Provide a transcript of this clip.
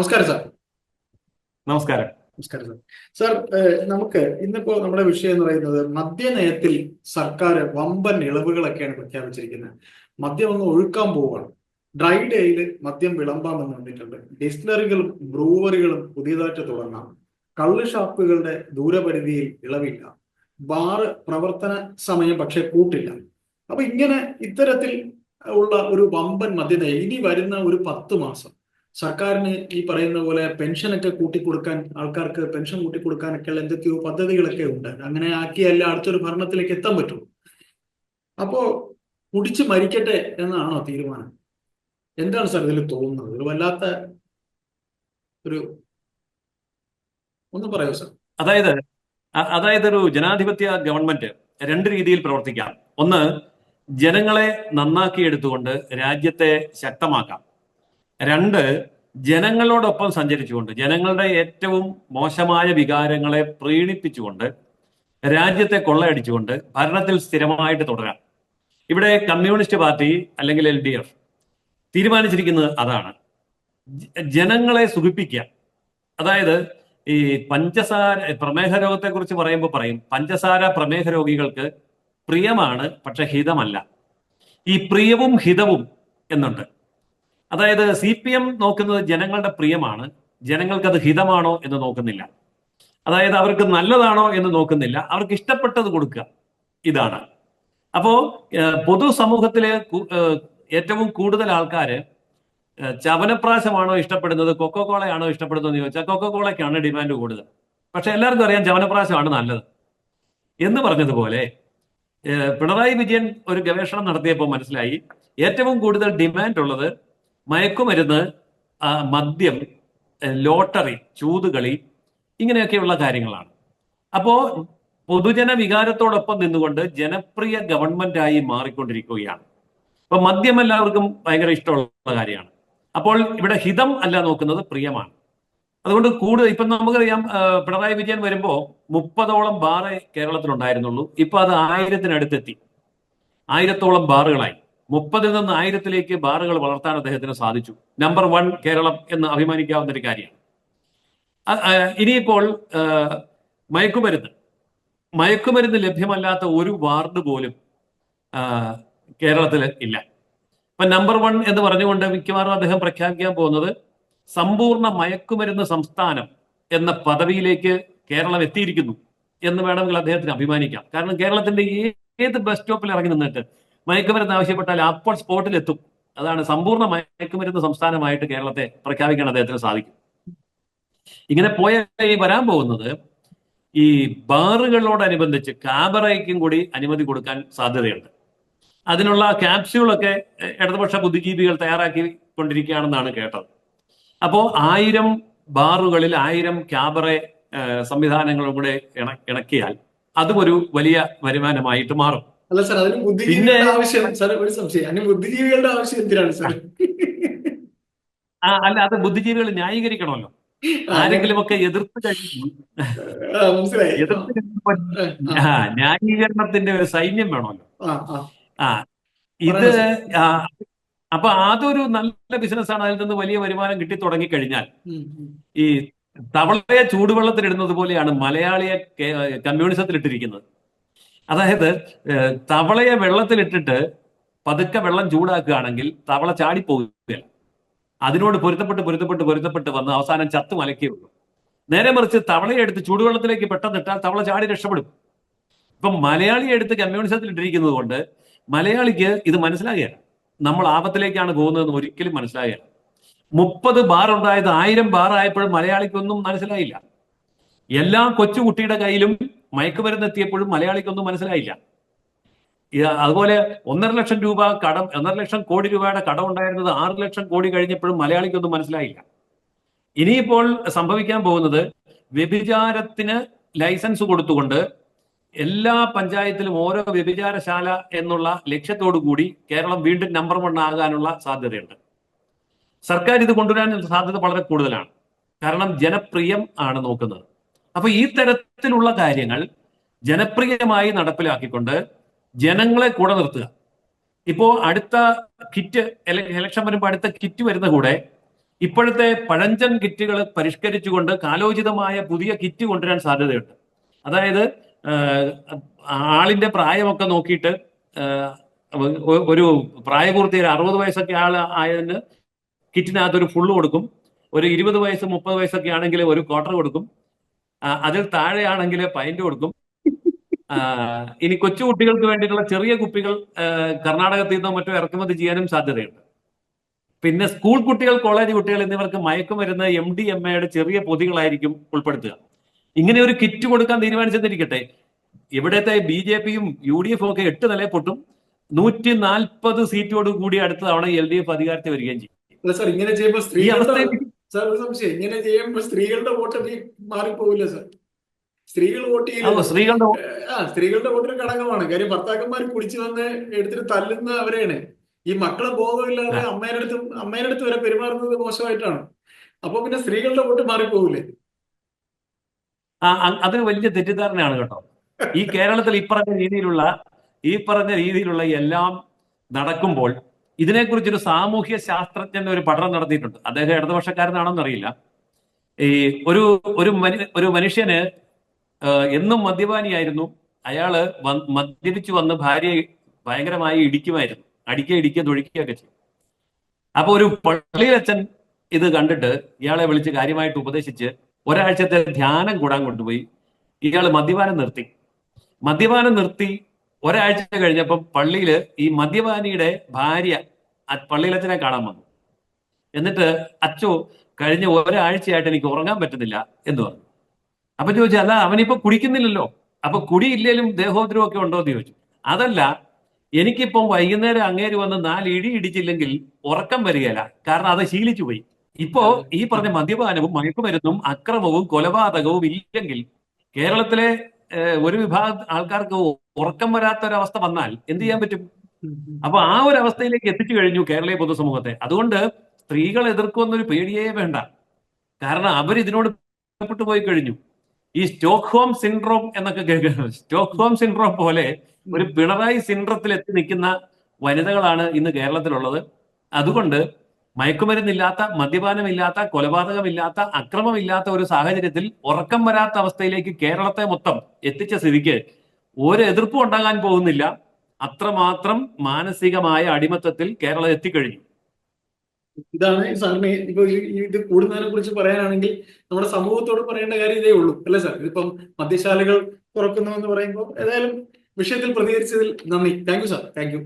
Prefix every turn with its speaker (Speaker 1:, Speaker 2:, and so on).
Speaker 1: നമസ്കാരം സാർ.
Speaker 2: നമസ്കാരം.
Speaker 1: നമസ്കാരം സാർ. സാർ നമുക്ക് ഇന്നിപ്പോ നമ്മുടെ വിഷയം എന്ന് പറയുന്നത് മദ്യനയത്തിൽ സർക്കാർ വമ്പൻ ഇളവുകളൊക്കെയാണ് പ്രഖ്യാപിച്ചിരിക്കുന്നത്. മദ്യം ഒന്ന് ഒഴുക്കാൻ പോവുകയാണ്. ഡ്രൈ ഡേയിൽ മദ്യം വിളമ്പാമെന്ന് വന്നിട്ടുണ്ട് ഡിസ്റ്റിലറികളും ബ്രൂവറികളും പുതിയതായിട്ട് തുടങ്ങാം. കള്ള് ഷാപ്പുകളുടെ ദൂരപരിധിയിൽ ഇളവില്ല. ബാറ് പ്രവർത്തന സമയം പക്ഷെ കൂട്ടില്ല. അപ്പൊ ഇങ്ങനെ ഇത്തരത്തിൽ ഉള്ള ഒരു വമ്പൻ മദ്യനയം ഇനി വരുന്ന ഒരു പത്ത് മാസം സർക്കാരിന് ഈ പറയുന്ന പോലെ പെൻഷനൊക്കെ കൂട്ടിക്കൊടുക്കാൻ ആൾക്കാർക്ക് പെൻഷൻ കൂട്ടിക്കൊടുക്കാനൊക്കെയുള്ള എന്തൊക്കെയോ പദ്ധതികളൊക്കെ ഉണ്ട്. അങ്ങനെ ആക്കിയല്ല അടുത്തൊരു ഭരണത്തിലേക്ക് എത്താൻ പറ്റുള്ളൂ. അപ്പോ കുടിച്ച് മരിക്കട്ടെ എന്നാണോ തീരുമാനം? എന്താണ് സാർ ഇതിൽ തോന്നുന്നത്? ഒരു വല്ലാത്ത ഒരു ഒന്ന് പറയൂ സാർ.
Speaker 2: അതായത് അതായത് ഒരു ജനാധിപത്യ ഗവൺമെന്റ് രണ്ട് രീതിയിൽ പ്രവർത്തിക്കാം. ഒന്ന് ജനങ്ങളെ നന്നാക്കിയെടുത്തുകൊണ്ട് രാജ്യത്തെ ശക്തമാക്കാം. രണ്ട് ജനങ്ങളോടൊപ്പം സഞ്ചരിച്ചുകൊണ്ട് ജനങ്ങളുടെ ഏറ്റവും മോശമായ വികാരങ്ങളെ പ്രീണിപ്പിച്ചുകൊണ്ട് രാജ്യത്തെ കൊള്ളയടിച്ചുകൊണ്ട് ഭരണത്തിൽ സ്ഥിരമായിട്ട് തുടരാം. ഇവിടെ കമ്മ്യൂണിസ്റ്റ് പാർട്ടി അല്ലെങ്കിൽ എൽ ഡി എഫ് തീരുമാനിച്ചിരിക്കുന്നത് അതാണ്. ജനങ്ങളെ സുഖിപ്പിക്കുക. അതായത് ഈ പഞ്ചസാര പ്രമേഹ രോഗത്തെ കുറിച്ച് പറയുമ്പോൾ പറയും പഞ്ചസാര പ്രമേഹ രോഗികൾക്ക് പ്രിയമാണ് പക്ഷെ ഹിതമല്ല. ഈ പ്രിയവും ഹിതവും എന്നുണ്ട്. അതായത് സി പി എം നോക്കുന്നത് ജനങ്ങളുടെ പ്രിയമാണ്. ജനങ്ങൾക്ക് അത് ഹിതമാണോ എന്ന് നോക്കുന്നില്ല. അതായത് അവർക്ക് നല്ലതാണോ എന്ന് നോക്കുന്നില്ല. അവർക്ക് ഇഷ്ടപ്പെട്ടത് കൊടുക്കുക. ഇതാണ്. അപ്പോ പൊതു പൊതുസമൂഹത്തിലെ ഏറ്റവും കൂടുതൽ ആൾക്കാര് ഏഹ്, ചവനപ്രാശമാണോ ഇഷ്ടപ്പെടുന്നത് കൊക്കോ കോളയാണോ ഇഷ്ടപ്പെടുന്നത് എന്ന് ചോദിച്ചാൽ കൊക്കോ കോളയ്ക്കാണ് ഡിമാൻഡ് കൂടുതൽ. പക്ഷെ എല്ലാവർക്കും അറിയാം ചവനപ്രാശമാണ് നല്ലത്. എന്ന് പറഞ്ഞതുപോലെ പിണറായി വിജയൻ ഒരു ഗവേഷണം നടത്തിയപ്പോൾ മനസ്സിലായി ഏറ്റവും കൂടുതൽ ഡിമാൻഡ് ഉള്ളത് മയക്കുമരുന്ന് മദ്യം ലോട്ടറി ചൂതുകളി ഇങ്ങനെയൊക്കെയുള്ള കാര്യങ്ങളാണ്. അപ്പോ പൊതുജന വികാരത്തോടൊപ്പം നിന്നുകൊണ്ട് ജനപ്രിയ ഗവൺമെന്റായി മാറിക്കൊണ്ടിരിക്കുകയാണ്. അപ്പൊ മദ്യം എല്ലാവർക്കും ഭയങ്കര ഇഷ്ടമുള്ള കാര്യമാണ്. അപ്പോൾ ഇവിടെ ഹിതം അല്ല നോക്കുന്നത് പ്രിയമാണ്. അതുകൊണ്ട് കൂടുതൽ ഇപ്പൊ നമുക്കറിയാം പിണറായി വിജയൻ വരുമ്പോ മുപ്പതോളം ബാറ് കേരളത്തിലുണ്ടായിരുന്നുള്ളൂ. ഇപ്പൊ അത് ആയിരത്തിനടുത്തെത്തി. ആയിരത്തോളം ബാറുകളായി. മുപ്പതിൽ നിന്ന് ആയിരത്തിലേക്ക് ബാറുകൾ വളർത്താൻ അദ്ദേഹത്തിന് സാധിച്ചു. നമ്പർ വൺ കേരളം എന്ന് അഭിമാനിക്കാവുന്ന ഒരു കാര്യമാണ്. ഇനിയിപ്പോൾ മയക്കുമരുന്ന്. മയക്കുമരുന്ന് ലഭ്യമല്ലാത്ത ഒരു വാർഡ് പോലും കേരളത്തിൽ ഇല്ല. ഇപ്പൊ നമ്പർ വൺ എന്ന് പറഞ്ഞുകൊണ്ട് മിക്കവാറും അദ്ദേഹം പ്രഖ്യാപിക്കാൻ പോകുന്നത് സമ്പൂർണ മയക്കുമരുന്ന് സംസ്ഥാനം എന്ന പദവിയിലേക്ക് കേരളം എത്തിയിരിക്കുന്നു എന്ന് വേണമെങ്കിൽ അദ്ദേഹത്തിന് അഭിമാനിക്കാം. കാരണം കേരളത്തിന്റെ ഏത് ബസ് സ്റ്റോപ്പിൽ ഇറങ്ങി നിന്നിട്ട് മയക്കുമരുന്ന് ആവശ്യപ്പെട്ടാൽ അപ്പോൾ സ്പോട്ടിലെത്തും. അതാണ് സമ്പൂർണ മയക്കുമരുന്ന് സംസ്ഥാനമായിട്ട് കേരളത്തെ പ്രഖ്യാപിക്കാൻ അദ്ദേഹത്തിന് സാധിക്കും. ഇങ്ങനെ പോയ ഈ വരാൻ പോകുന്നത് ഈ ബാറുകളോടനുബന്ധിച്ച് കാബറയ്ക്കും കൂടി അനുമതി കൊടുക്കാൻ സാധ്യതയുണ്ട്. അതിനുള്ള ക്യാപ്സ്യൂളൊക്കെ ഇടതുപക്ഷ ബുദ്ധിജീവികൾ തയ്യാറാക്കി കൊണ്ടിരിക്കുകയാണെന്നാണ് കേട്ടത്. അപ്പോ ആയിരം ബാറുകളിൽ ആയിരം ക്യാബറ സംവിധാനങ്ങളും കൂടെ ഇണ ഇണക്കിയാൽ അതും ഒരു വലിയ വരുമാനമായിട്ട് മാറും.
Speaker 1: അല്ല സാർ അതിന് ബുദ്ധിജീവികളുടെ ആവശ്യം സാർ ഒരു സംശയം. അതിന് ബുദ്ധിജീവികളുടെ ആവശ്യം എന്തിനാണ് സാർ?
Speaker 2: അല്ല അത് ബുദ്ധിജീവികൾ ന്യായീകരിക്കണമല്ലോ. ആരെങ്കിലും ഒക്കെ എതിർത്ത് ന്യായീകരണത്തിന്റെ ഒരു സൈന്യം വേണമല്ലോ.
Speaker 1: ആ,
Speaker 2: ഇത് അപ്പൊ അതൊരു നല്ല ബിസിനസ്സാണ്. അതിൽ നിന്ന് വലിയ വരുമാനം കിട്ടി തുടങ്ങി കഴിഞ്ഞാൽ. ഈ തവളയെ ചൂടുവെള്ളത്തിലിടുന്നത് പോലെയാണ് മലയാളിയെ കമ്മ്യൂണിസത്തിൽ കമ്മ്യൂണിസത്തിലിട്ടിരിക്കുന്നത്. അതായത് തവളയെ വെള്ളത്തിലിട്ടിട്ട് പതുക്കെ വെള്ളം ചൂടാക്കുകയാണെങ്കിൽ തവള ചാടിപ്പോവുകയില്ല അതിനോട് പൊരുത്തപ്പെട്ട് പൊരുത്തപ്പെട്ട് പൊരുത്തപ്പെട്ട് വന്ന് അവസാനം ചത്തു മലക്കേ ഉള്ളൂ. നേരെ മറിച്ച് തവളയെ എടുത്ത് ചൂടുവെള്ളത്തിലേക്ക് പെട്ടെന്ന് ഇട്ടാൽ തവള ചാടി രക്ഷപ്പെടും. ഇപ്പം മലയാളിയെ എടുത്ത് കമ്മ്യൂണിസത്തിൽ ഇട്ടിരിക്കുന്നത് കൊണ്ട് മലയാളിക്ക് ഇത് മനസ്സിലാകുകയാണ് നമ്മൾ ആപത്തിലേക്കാണ് പോകുന്നതെന്ന് ഒരിക്കലും മനസ്സിലാകുകയാണ് മുപ്പത് ബാർ ഉണ്ടായത് ആയിരം ബാർ ആയപ്പോഴും മലയാളിക്കൊന്നും മനസ്സിലായില്ല. എല്ലാ കൊച്ചുകുട്ടിയുടെ കയ്യിലും മയക്കുമരുന്ന് എത്തിയപ്പോഴും മലയാളിക്കൊന്നും മനസ്സിലായില്ല. അതുപോലെ ഒന്നര ലക്ഷം രൂപ കടം ഒന്നര ലക്ഷം കോടി രൂപയുടെ കടം ഉണ്ടായിരുന്നത് ആറ് ലക്ഷം കോടി കഴിഞ്ഞപ്പോഴും മലയാളിക്കൊന്നും മനസ്സിലായില്ല. ഇനിയിപ്പോൾ സംഭവിക്കാൻ പോകുന്നത് വ്യഭിചാരത്തിന് ലൈസൻസ് കൊടുത്തുകൊണ്ട് എല്ലാ പഞ്ചായത്തിലും ഓരോ വ്യഭിചാരശാല എന്നുള്ള ലക്ഷ്യത്തോടു കൂടി കേരളം വീണ്ടും നമ്പർ വൺ ആകാനുള്ള സാധ്യതയുണ്ട്. സർക്കാർ ഇത് കൊണ്ടുവരാൻ സാധ്യത വളരെ കൂടുതലാണ്. കാരണം ജനപ്രിയം ആണ് നോക്കുന്നത്. അപ്പൊ ഈ തരത്തിലുള്ള കാര്യങ്ങൾ ജനപ്രിയമായി നടപ്പിലാക്കിക്കൊണ്ട് ജനങ്ങളെ കൂടെ നിർത്തുക. ഇപ്പോ അടുത്ത കിറ്റ് ഇലക്ഷൻ വരുമ്പോൾ അടുത്ത കിറ്റ് വരുന്ന കൂടെ ഇപ്പോഴത്തെ പഴഞ്ചൻ കിറ്റുകൾ പരിഷ്കരിച്ചുകൊണ്ട് കാലോചിതമായ പുതിയ കിറ്റ് കൊണ്ടുവരാൻ സാധ്യതയുണ്ട്. അതായത് ആളിന്റെ പ്രായമൊക്കെ നോക്കിയിട്ട് ഒരു പ്രായപൂർത്തി ഒരു അറുപത് വയസ്സൊക്കെ ആൾ ആയതിന് കിറ്റിനകത്ത് ഒരു ഫുള്ള് കൊടുക്കും. ഒരു ഇരുപത് വയസ്സ് മുപ്പത് വയസ്സൊക്കെ ആണെങ്കിൽ ഒരു ക്വാർട്ടർ കൊടുക്കും. അതിൽ താഴെയാണെങ്കിൽ പൈന്റ് കൊടുക്കും. ഇനി കൊച്ചു കുട്ടികൾക്ക് വേണ്ടിയിട്ടുള്ള ചെറിയ കുപ്പികൾ കർണാടകത്തിൽ നിന്നോ മറ്റോ ഇറക്കുമതി ചെയ്യാനും സാധ്യതയുണ്ട്. പിന്നെ സ്കൂൾ കുട്ടികൾ കോളേജ് കുട്ടികൾ എന്നിവർക്ക് മയക്കുമരുന്ന് എം ഡി എം എയുടെ ചെറിയ പൊതികളായിരിക്കും ഉൾപ്പെടുത്തുക. ഇങ്ങനെ ഒരു കിറ്റ് കൊടുക്കാൻ തീരുമാനിച്ചെന്നിരിക്കട്ടെ ഇവിടത്തെ ബി ജെ പിയും യു ഡി എഫും ഒക്കെ എട്ട് നിലയെ പൊട്ടും. നൂറ്റി നാൽപ്പത് സീറ്റോട് കൂടി അടുത്ത തവണ എൽ ഡി എഫ് അധികാരത്തിൽ വരികയും ചെയ്യും. ഈ അവസ്ഥയിൽ
Speaker 1: സാർ ഒരു സംശയം. ഇങ്ങനെ ചെയ്യുമ്പോൾ സ്ത്രീകളുടെ വോട്ട് മാറിപ്പോവില്ല സാർ. സ്ത്രീകൾ വോട്ട് ചെയ്യില്ല.
Speaker 2: സ്ത്രീകളുടെ
Speaker 1: ആ സ്ത്രീകളുടെ വോട്ടൊരു ഘടകമാണ് കാര്യം ഭർത്താക്കന്മാർ കുടിച്ചു വന്ന് എടുത്തിട്ട് തല്ലുന്ന അവരെയാണ്. ഈ മക്കളെ ബോധമില്ലാതെ അമ്മേന്റെ അടുത്ത് അമ്മേന്റെ അടുത്ത് വരെ പെരുമാറുന്നത് മോശമായിട്ടാണ്. അപ്പൊ പിന്നെ സ്ത്രീകളുടെ വോട്ട് മാറിപ്പോവില്ലേ?
Speaker 2: ആ അത് വലിയ തെറ്റിദ്ധാരണയാണ് കേട്ടോ. ഈ കേരളത്തിൽ ഈ പറഞ്ഞ രീതിയിലുള്ള ഈ പറഞ്ഞ രീതിയിലുള്ള എല്ലാം നടക്കുമ്പോൾ ഇതിനെക്കുറിച്ചൊരു സാമൂഹ്യ ശാസ്ത്രജ്ഞൻ ഒരു പഠനം നടത്തിയിട്ടുണ്ട്. അദ്ദേഹം ഇടതുപക്ഷക്കാരനാണെന്ന് അറിയില്ല. ഈ ഒരു ഒരു മനു ഒരു മനുഷ്യന് എന്നും മദ്യപാനിയായിരുന്നു. അയാൾ മദ്യപിച്ചു വന്ന് ഭാര്യയെ ഭയങ്കരമായി ഇടിക്കുമായിരുന്നു. അടിക്കുക ഇടിക്കുക തൊഴിക്കുകയൊക്കെ ചെയ്യും അപ്പൊ ഒരു പള്ളിയിലച്ഛൻ ഇത് കണ്ടിട്ട് ഇയാളെ വിളിച്ച് കാര്യമായിട്ട് ഉപദേശിച്ച് ഒരാഴ്ചത്തെ ധ്യാനം കൂടാൻ കൊണ്ടുപോയി. ഇയാൾ മദ്യപാനം നിർത്തി. മദ്യപാനം നിർത്തി ഒരാഴ്ച കഴിഞ്ഞപ്പം പള്ളിയിൽ ഈ മദ്യപാനിയുടെ ഭാര്യ പള്ളിയിലച്ഛനെ കാണാൻ വന്നു. എന്നിട്ട് അച്ചു കഴിഞ്ഞ ഒരാഴ്ചയായിട്ട് എനിക്ക് ഉറങ്ങാൻ പറ്റുന്നില്ല എന്ന് പറഞ്ഞു. അപ്പൊ ചോദിച്ചു അല്ല അവനിപ്പോ കുടിക്കുന്നില്ലല്ലോ. അപ്പൊ കുടിയില്ലേലും ദേഹോദ്രവം ഒക്കെ ഉണ്ടോ? എന്ന് ചോദിച്ചു. അതല്ല എനിക്കിപ്പം വൈകുന്നേരം അങ്ങേര് വന്ന് നാല് ഇടി ഇടിച്ചില്ലെങ്കിൽ ഉറക്കം വരികയില്ല. കാരണം അത് ശീലിച്ചു പോയി. ഇപ്പോ ഈ പറഞ്ഞ മദ്യപാനവും മയക്കുമരുന്നും അക്രമവും കൊലപാതകവും ഇല്ലെങ്കിൽ കേരളത്തിലെ ഒരു വിഭാഗം ആൾക്കാർക്ക് ഉറക്കം വരാത്ത ഒരവസ്ഥ വന്നാൽ എന്ത് ചെയ്യാൻ പറ്റും? അപ്പൊ ആ ഒരു അവസ്ഥയിലേക്ക് എത്തിച്ചു കഴിഞ്ഞു കേരളീയ പൊതുസമൂഹത്തെ. അതുകൊണ്ട് സ്ത്രീകൾ എതിർക്കുമെന്നൊരു പേടിയേ വേണ്ട. കാരണം അവർ ഇതിനോട് ബന്ധപ്പെട്ടു പോയി കഴിഞ്ഞു. ഈ സ്റ്റോക്ക് ഹോം സിൻഡ്രോം എന്നൊക്കെ കേൾക്കുന്നത് സ്റ്റോക്ക്ഹോം സിൻഡ്രോം പോലെ ഒരു പിണറായി സിൻഡ്രത്തിൽ എത്തി നിൽക്കുന്ന വനിതകളാണ് ഇന്ന് കേരളത്തിലുള്ളത്. അതുകൊണ്ട് മയക്കുമരുന്നില്ലാത്ത മദ്യപാനമില്ലാത്ത കൊലപാതകമില്ലാത്ത അക്രമമില്ലാത്ത ഒരു സാഹചര്യത്തിൽ ഉറക്കം വരാത്ത അവസ്ഥയിലേക്ക് കേരളത്തെ മൊത്തം എത്തിച്ച സ്ഥിതിക്ക് ഒരു എതിർപ്പും ഉണ്ടാകാൻ പോകുന്നില്ല. അത്രമാത്രം മാനസികമായ അടിമത്തത്തിൽ കേരളം എത്തിക്കഴിഞ്ഞു.
Speaker 1: ഇതാണ് സാറിന് ഇപ്പൊ ഇത് കൂടുന്നതിനെ കുറിച്ച് പറയാനാണെങ്കിൽ നമ്മുടെ സമൂഹത്തോട് പറയേണ്ട കാര്യം ഇതേ ഉള്ളൂ അല്ലേ സാർ? ഇതിപ്പം മദ്യശാലകൾ തുറക്കുന്നു എന്ന് പറയുമ്പോൾ ഏതായാലും വിഷയത്തിൽ പ്രതികരിച്ചതിൽ നന്ദി. Thank you sir. Thank you.